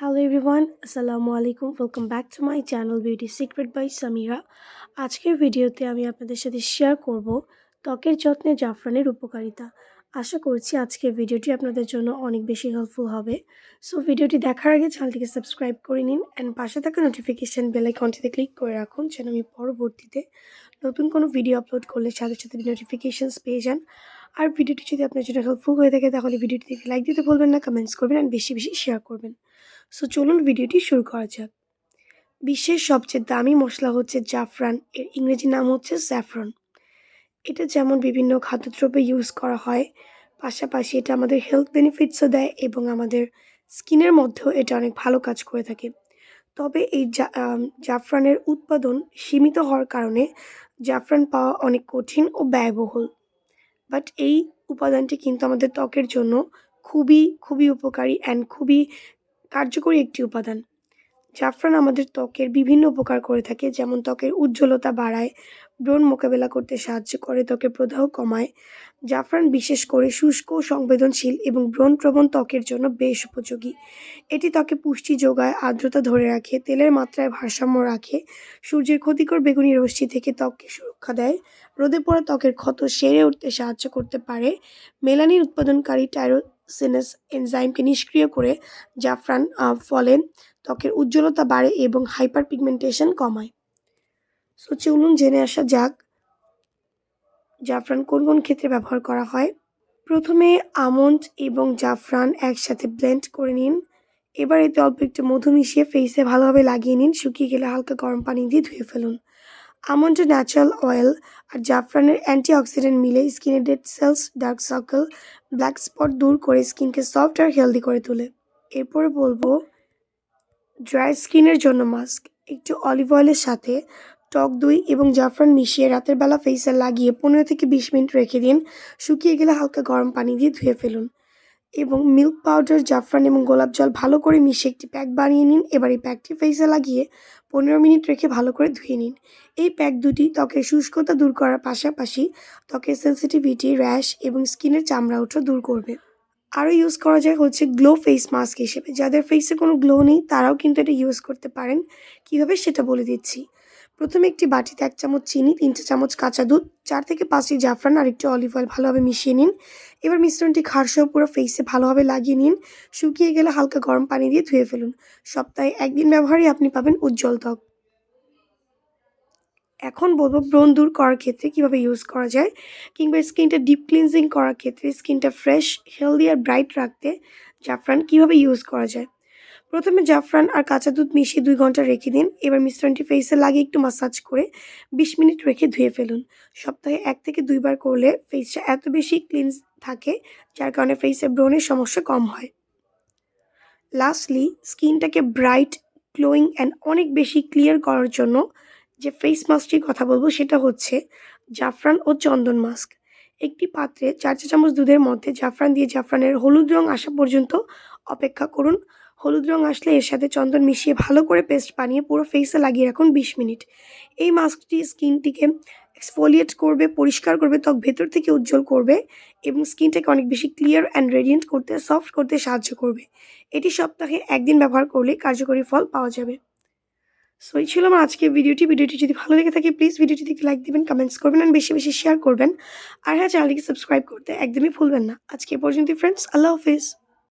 Hello everyone আসসালামু আলাইকুম welcome back to my channel beauty secret by Samira আজকের ভিডিওতে আমি আপনাদের সাথে শেয়ার করব ত্বকের যত্নে জাফরানের উপকারিতা। আশা করছি আজকের ভিডিওটি আপনাদের জন্য অনেক বেশি হেল্পফুল হবে। সো ভিডিওটি দেখার আগে চ্যানেলটিকে সাবস্ক্রাইব করে নিন অ্যান্ড পাশে থাকা নোটিফিকেশান বেলাইকনটিতে ক্লিক করে রাখুন যেন আমি পরবর্তীতে নতুন কোনো ভিডিও আপলোড করলে সাথে সাথে নোটিফিকেশানস পেয়ে যান। আর ভিডিওটি যদি আপনার জন্য হেল্পফুল হয়ে থাকে, তাহলে ভিডিওটি দেখে লাইক দিতে বলবেন না কমেন্টস করবেন আর বেশি বেশি শেয়ার করবেন। সো চলুন ভিডিওটি শুরু করা যাক। বিশ্বের সবচেয়ে দামি মশলা হচ্ছে জাফরান, এর ইংরেজি নাম হচ্ছে স্যাফরন এটা যেমন বিভিন্ন খাদ্যদ্রব্যে ইউজ করা হয়, পাশাপাশি এটা আমাদের হেলথ বেনিফিটসও দেয় এবং আমাদের স্কিনের মধ্যেও এটা অনেক ভালো কাজ করে থাকে। তবে এই জাফরানের উৎপাদন সীমিত হওয়ার কারণে জাফরান পাওয়া অনেক কঠিন ও ব্যয়বহুল। বাট এই উপাদানটি কিন্তু আমাদের ত্বকের জন্য খুবই খুবই উপকারী অ্যান্ড খুবই কার্যকরী একটি উপাদান। জাফরান আমাদের ত্বকের বিভিন্ন উপকার করে থাকে, যেমন ত্বকের উজ্জ্বলতা বাড়ায়, ব্রণ মোকাবেলা করতে সাহায্য করে, ত্বকের প্রদাহ কমায়। জাফরান বিশেষ করে শুষ্ক, সংবেদনশীল এবং ব্রণপ্রবণ ত্বকের জন্য বেশ উপযোগী। এটি ত্বকে পুষ্টি যোগায়, আর্দ্রতা ধরে রাখে, তেলের মাত্রায় ভারসাম্য রাখে, সূর্যের ক্ষতিকর বেগুনি রশ্মি থেকে ত্বককে সুরক্ষা দেয়, রোদে পড়া ত্বকের ক্ষত সেরে উঠতে সাহায্য করতে পারে, মেলানিন উৎপাদনকারী টাইরোসিনাস এনজাইমকে নিষ্ক্রিয় করে জাফরান ফলে ত্বকের উজ্জ্বলতা বাড়ে এবং হাইপার পিগমেন্টেশন কমায়। সো চলুন জেনে আসা যাক জাফরান কোন কোন ক্ষেত্রে ব্যবহার করা হয়। প্রথমে আমন্ড এবং জাফরান একসাথে ব্লেন্ড করে নিন। এবার এতে অল্প একটু মধু মিশিয়ে ফেসে ভালোভাবে লাগিয়ে নিন। শুকিয়ে গেলে হালকা গরম পানি দিয়ে ধুয়ে ফেলুন। আমন্ডের ন্যাচারাল অয়েল আর জাফরানের অ্যান্টিঅক্সিডেন্ট মিলে স্কিনের dead cells dark circle black spot দূর করে স্কিনকে সফট আর হেলদি করে তোলে। এরপরে বলব ড্রাই স্কিনের জন্য মাস্ক একটু অলিভ অয়েলের সাথে টক দই এবং জাফরান মিশিয়ে রাতের বেলা ফেসে লাগিয়ে পনেরো থেকে বিশ মিনিট রেখে দিন। শুকিয়ে গেলে হালকা গরম পানি দিয়ে ধুয়ে ফেলুন। এবং মিল্ক পাউডার জাফরান এবং গোলাপ জল ভালো করে মিশিয়ে একটি প্যাক বানিয়ে নিন। এবার এই প্যাকটি ফেসে লাগিয়ে পনেরো মিনিট রেখে ভালো করে ধুয়ে নিন। এই প্যাক দুটি ত্বকের শুষ্কতা দূর করার পাশাপাশি ত্বকের সেন্সিটিভিটি র্যাশ এবং স্কিনের চামড়া ওঠা দূর করবে। আরও ইউজ করা যায় হচ্ছে গ্লো ফেস মাস্ক হিসেবে। যাদের ফেসে কোনো গ্লো নেই, তারাও কিন্তু এটা ইউজ করতে পারেন। কীভাবে সেটা বলে দিচ্ছি? প্রথমে একটি বাটিতে এক চামচ চিনি, তিন চামচ কাঁচা দুধ, চার থেকে পাঁচটি জাফরান আর একটি অলিভ অয়েল ভালোভাবে মিশিয়ে নিন। এবার মিশ্রণটি খারসহ পুরো ফেসে ভালোভাবে লাগিয়ে নিন। শুকিয়ে গেলে হালকা গরম পানি দিয়ে ধুয়ে ফেলুন। সপ্তাহে একদিন ব্যবহারই আপনি পাবেন উজ্জ্বল ত্বক। এখন বলব ব্রণ দূর করার ক্ষেত্রে কীভাবে ইউজ করা যায় কিংবা স্কিনটা ডিপ ক্লিনজিং করার ক্ষেত্রে স্কিনটা ফ্রেশ হেলদি আর ব্রাইট রাখতে জাফরান কীভাবে ইউজ করা যায়। প্রথমে জাফরান আর কাঁচা দুধ মিশিয়ে দুই ঘণ্টা রেখে দিন। এবার মিশ্রণটি ফেসে লাগিয়ে একটু মাসাজ করে বিশ মিনিট রেখে ধুয়ে ফেলুন। সপ্তাহে এক থেকে দুইবার করলে ফেসটা এত বেশি ক্লিনস থাকে, যার কারণে ফেসে ব্রণের সমস্যা কম হয়। লাস্টলি স্কিনটাকে ব্রাইট গ্লোয়িং অ্যান্ড অনেক বেশি ক্লিয়ার করার জন্য যে ফেস মাস্কটির কথা বলব সেটা হচ্ছে জাফরান ও চন্দন মাস্ক একটি পাত্রে চার চা চামচ দুধের মধ্যে জাফরান দিয়ে জাফরানের হলুদ রং আসা পর্যন্ত অপেক্ষা করুন। হলুদ রং আসলে এর সাথে চন্দন মিশিয়ে ভালো করে পেস্ট বানিয়ে পুরো ফেসে লাগিয়ে রাখুন বিশ মিনিট। এই মাস্কটি স্কিনটিকে এক্সফোলিয়েট করবে, পরিষ্কার করবে, ত্বক ভেতর থেকে উজ্জ্বল করবে এবং স্কিনটাকে অনেক বেশি ক্লিয়ার অ্যান্ড রেডিয়েন্ট করতে সফট করতে সাহায্য করবে। এটি সপ্তাহে একদিন ব্যবহার করলে কার্যকরী ফল পাওয়া যাবে। সো এই ছিল আমার আজকের ভিডিওটি। ভিডিওটি যদি ভালো লেগে থাকে প্লিজ ভিডিওটি দেখে লাইক দিবেন কমেন্টস করবেন আর বেশি বেশি শেয়ার করবেন। আর হ্যাঁ চ্যানেলটিকে সাবস্ক্রাইব করতে একদমই ভুলবেন না। আজকে পর্যন্ত ফ্রেন্ডস আল্লাহ হাফিজ।